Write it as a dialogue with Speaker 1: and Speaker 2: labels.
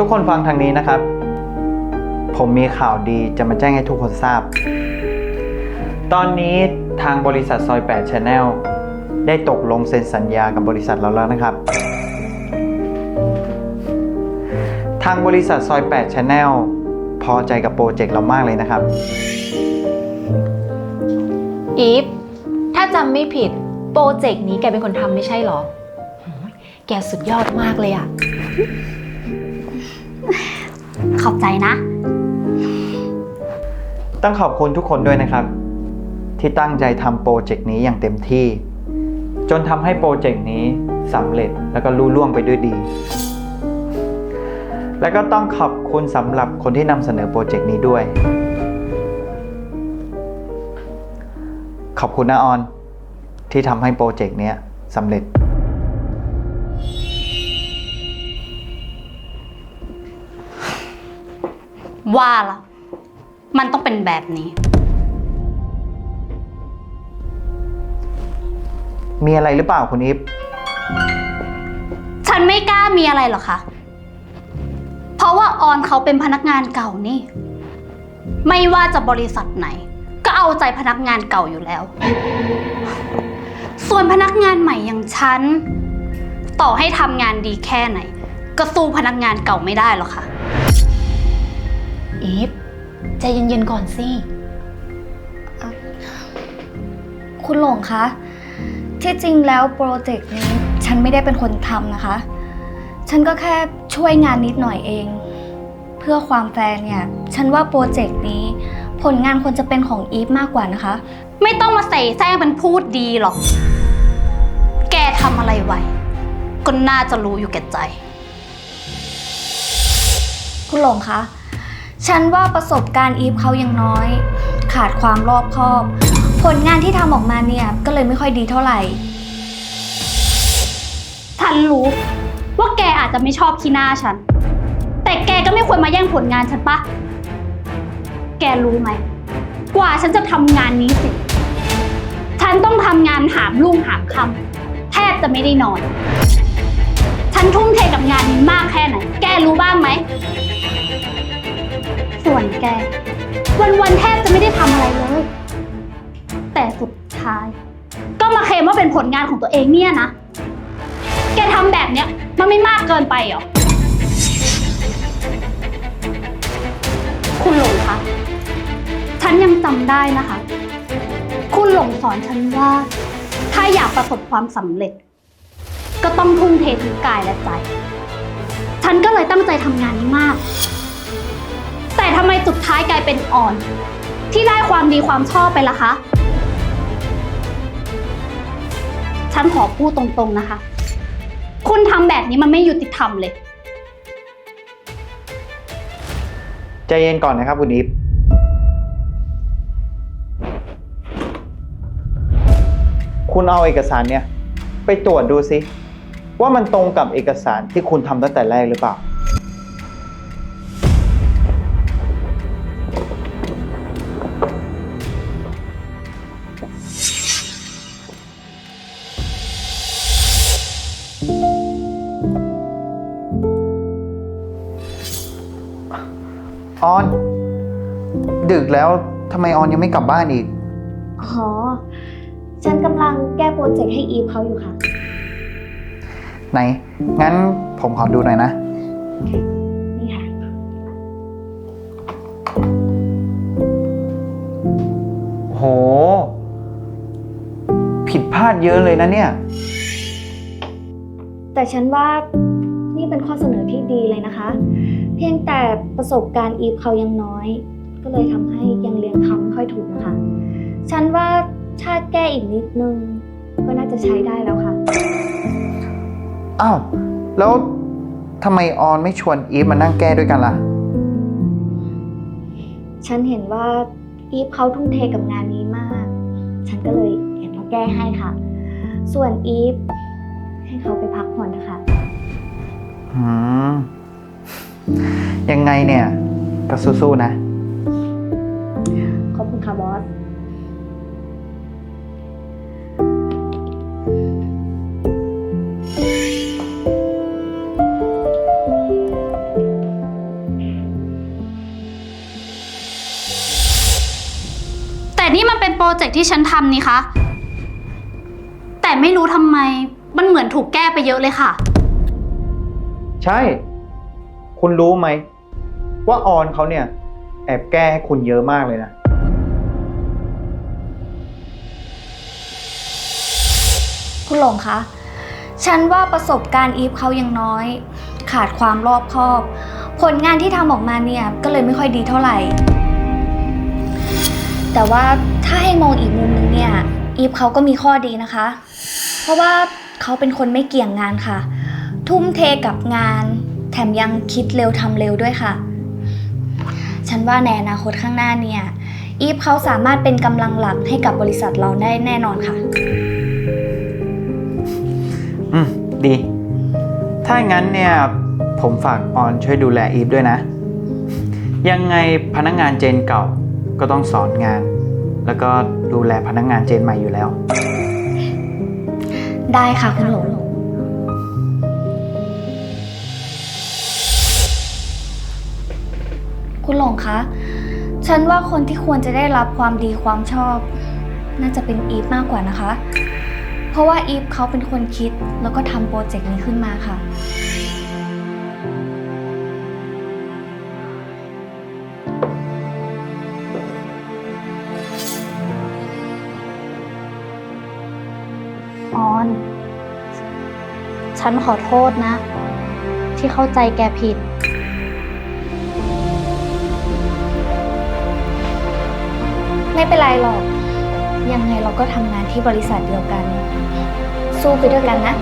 Speaker 1: ทุกคนฟังทางนี้นะครับ ผมมีข่าวดีจะมาแจ้งให้ทุกคนทราบ ตอนนี้ทางบริษัทซอย8 Channel ได้ตกลงเซ็นสัญญากับบริษัทเราแล้วนะครับ ทางบริษัทซอย8 Channel พอใจกับโปรเจกต์เรามากเลยนะครับ
Speaker 2: อีฟ ถ้าจำไม่ผิดโปรเจกต์นี้แกเป็นคนทำไม่ใช่หรอโหยแกสุดยอดมากเลยอะ
Speaker 3: ขอบใจนะ
Speaker 1: ต้องขอบคุณทุกคนด้วยนะครับ ที่ตั้งใจทำโปรเจกต์นี้อย่างเต็มที่ จนทำให้โปรเจกต์นี้สำเร็จแล้วก็ลุล่วงไปด้วยดี แล้วก็ต้องขอบคุณสำหรับคนที่นำเสนอโปรเจกต์นี้ด้วย ขอบคุณนะออนที่ทำให้โปรเจกต์เนี้ยสำเร็จ
Speaker 3: ว่าละมันต้องเป็นแบบนี้
Speaker 1: มีอะไรหรือเปล่าคุณอีฟ
Speaker 3: ฉันไม่กล้ามีอะไรหรอกค่ะ เพราะว่าออนเขาเป็นพนักงานเก่านี่ ไม่ว่าจะบริษัทไหน ก็เอาใจพนักงานเก่าอยู่แล้ว ส่วนพนักงานใหม่อย่างฉัน ต่อให้ทำงานดีแค่ไหน ก็สู้พนักงานเก่าไม่ได้หรอกค่ะ
Speaker 2: อีฟใจเย็นๆก่อนสิ
Speaker 4: คุณหลงคะ ที่จริงแล้วโปรเจกต์นี้ฉันไม่ได้เป็นคนทำนะคะ ฉันก็แค่ช่วยงานนิดหน่อยเอง เพื่อความแฟร์เนี่ย ฉันว่าโปรเจกต์นี้ ผลงานควรจะเป็นของอีฟมากกว่านะคะ
Speaker 3: ไม่ต้องมาใส่แซงเป็นพูดดีหรอก แกทำอะไรไว้ก็น่าจะรู้อยู่แก่ใจ
Speaker 4: คุณหลงคะ ฉันว่าประสบการณ์อีฟเขายังน้อย ขาดความรอบคอบ ผลงานที่ทำออกมาเนี่ยก็เลยไม่ค่อยดีเท่าไหร่
Speaker 3: ฉันรู้ ว่าแกอาจจะไม่ชอบขี้หน้าฉัน แต่แกก็ไม่ควรมาแย่งผลงานฉันปะ แกรู้ไหม กว่าฉันจะทำงานนี้เสร็จ ฉันต้องทำงานหามรุ่งหามค่ำแทบจะไม่ได้นอน ฉันทุ่มเทกับงานนี้มากแค่ไหน แกรู้บ้างไหม ส่วนแก วันๆแทบจะไม่ได้ทำอะไรเลย แต่สุดท้าย ก็มาเคลมว่าเป็นผลงานของตัวเองเนี่ยนะ แกทำแบบเนี้ยมันไม่มากเกินไปหรอ คุณหลงคะ ฉันยังจำได้นะคะ คุณหลงสอนฉันว่า ถ้าอยากประสบความสำเร็จ ก็ต้องทุ่มเททั้งกายและใจ ฉันก็เลยตั้งใจทำงานนี้มาก แต่ทำไมสุดท้ายกลายเป็นอ่อน ที่ได้ความดีความชอบไปล่ะคะ ฉันขอพูดตรงๆนะคะ คุณทำแบบนี้มันไม่ยุติธรรมเลย
Speaker 1: ใจเย็นก่อนนะครับคุณอีฟคุณเอาเอกสารเนี่ย ไปตรวจดูสิว่ามันตรงกับเอกสารที่คุณทำตั้งแต่แรกหรือเปล่า ออน ดึกแล้วทำไมออนยังไม่กลับบ้านอีก
Speaker 4: อ๋อ ฉันกำลังแก้โปรเจกต์ให้อีฟเขาอยู่ค่ะ
Speaker 1: ไหน งั้นผมขอดูหน่อยนะ
Speaker 4: นี่ค่ะ
Speaker 1: โห ผิดพลาดเยอะเลยนะเนี่ย
Speaker 4: แต่ฉันว่า นี่เป็นข้อเสนอที่ดีเลยนะคะ เพียงแต่ประสบการณ์อีฟเขายังน้อย ก็เลยทำให้ยังเรียนคำไม่ค่อยถูกนะคะ ฉันว่าถ้าแก้อีกนิดนึง ก็น่าจะใช้ได้แล้วค่ะ
Speaker 1: อ้าว แล้วทำไมออนไม่ชวนอีฟมานั่งแก้ด้วยกันล่ะ
Speaker 4: ฉันเห็นว่าอีฟเขาทุ่มเทกับงานนี้มาก ฉันก็เลยเห็นมาแก้ให้ค่ะ ส่วนอีฟให้เขาไปพักผ่อนนะคะ
Speaker 1: ยังไงเนี่ย ก็สู้ๆนะ
Speaker 4: ขอบคุณค่ะบอส
Speaker 3: แต่นี่มันเป็นโปรเจกต์ที่ฉันทำนี่คะ แต่ไม่รู้ทำไม มันเหมือนถูกแก้ไปเยอะเลยค่ะ
Speaker 1: ใช่ คุณรู้ไหม ว่าออนเขาเนี่ย แอบแก้ให้คุณเยอะมากเลยนะ
Speaker 4: คุณหลงคะ ฉันว่าประสบการณ์อีฟเขายังน้อย ขาดความรอบคอบ ผลงานที่ทำออกมาเนี่ย ก็เลยไม่ค่อยดีเท่าไหร่ แต่ว่าถ้าให้มองอีกมุมนึงเนี่ย อีฟเขาก็มีข้อดีนะคะ เพราะว่าเขาเป็นคนไม่เกี่ยงงานค่ะ ทุ่มเทกับงาน แถมยังคิดเร็วทำเร็วด้วยค่ะ ฉันว่าในอนาคตข้างหน้าเนี่ย อีฟเขาสามารถเป็นกำลังหลักให้กับบริษัทเราได้แน่นอนค่ะ
Speaker 1: อืม ดี ถ้างั้นเนี่ย ผมฝากออนช่วยดูแลอีฟด้วยนะ ยังไงพนักงานเจนเก่าก็ต้องสอนงาน แล้วก็ดูแลพนักงานเจนใหม่อยู่แล้ว
Speaker 4: ได้ค่ะคุณหลง คุณหลงคะ ฉันว่าคนที่ควรจะได้รับความดีความชอบ น่าจะเป็นอีฟมากกว่านะคะ เพราะว่าอีฟเขาเป็นคนคิดแล้วก็ทำโปรเจกต์นี้ขึ้นมาค่ะ
Speaker 3: ออน ฉันขอโทษนะ ที่เข้าใจแกผิด
Speaker 4: ไม่เป็นไรหรอก ยังไงเราก็ทำงานที่บริษัทเดียวกัน สู้ไปด้วยกันนะ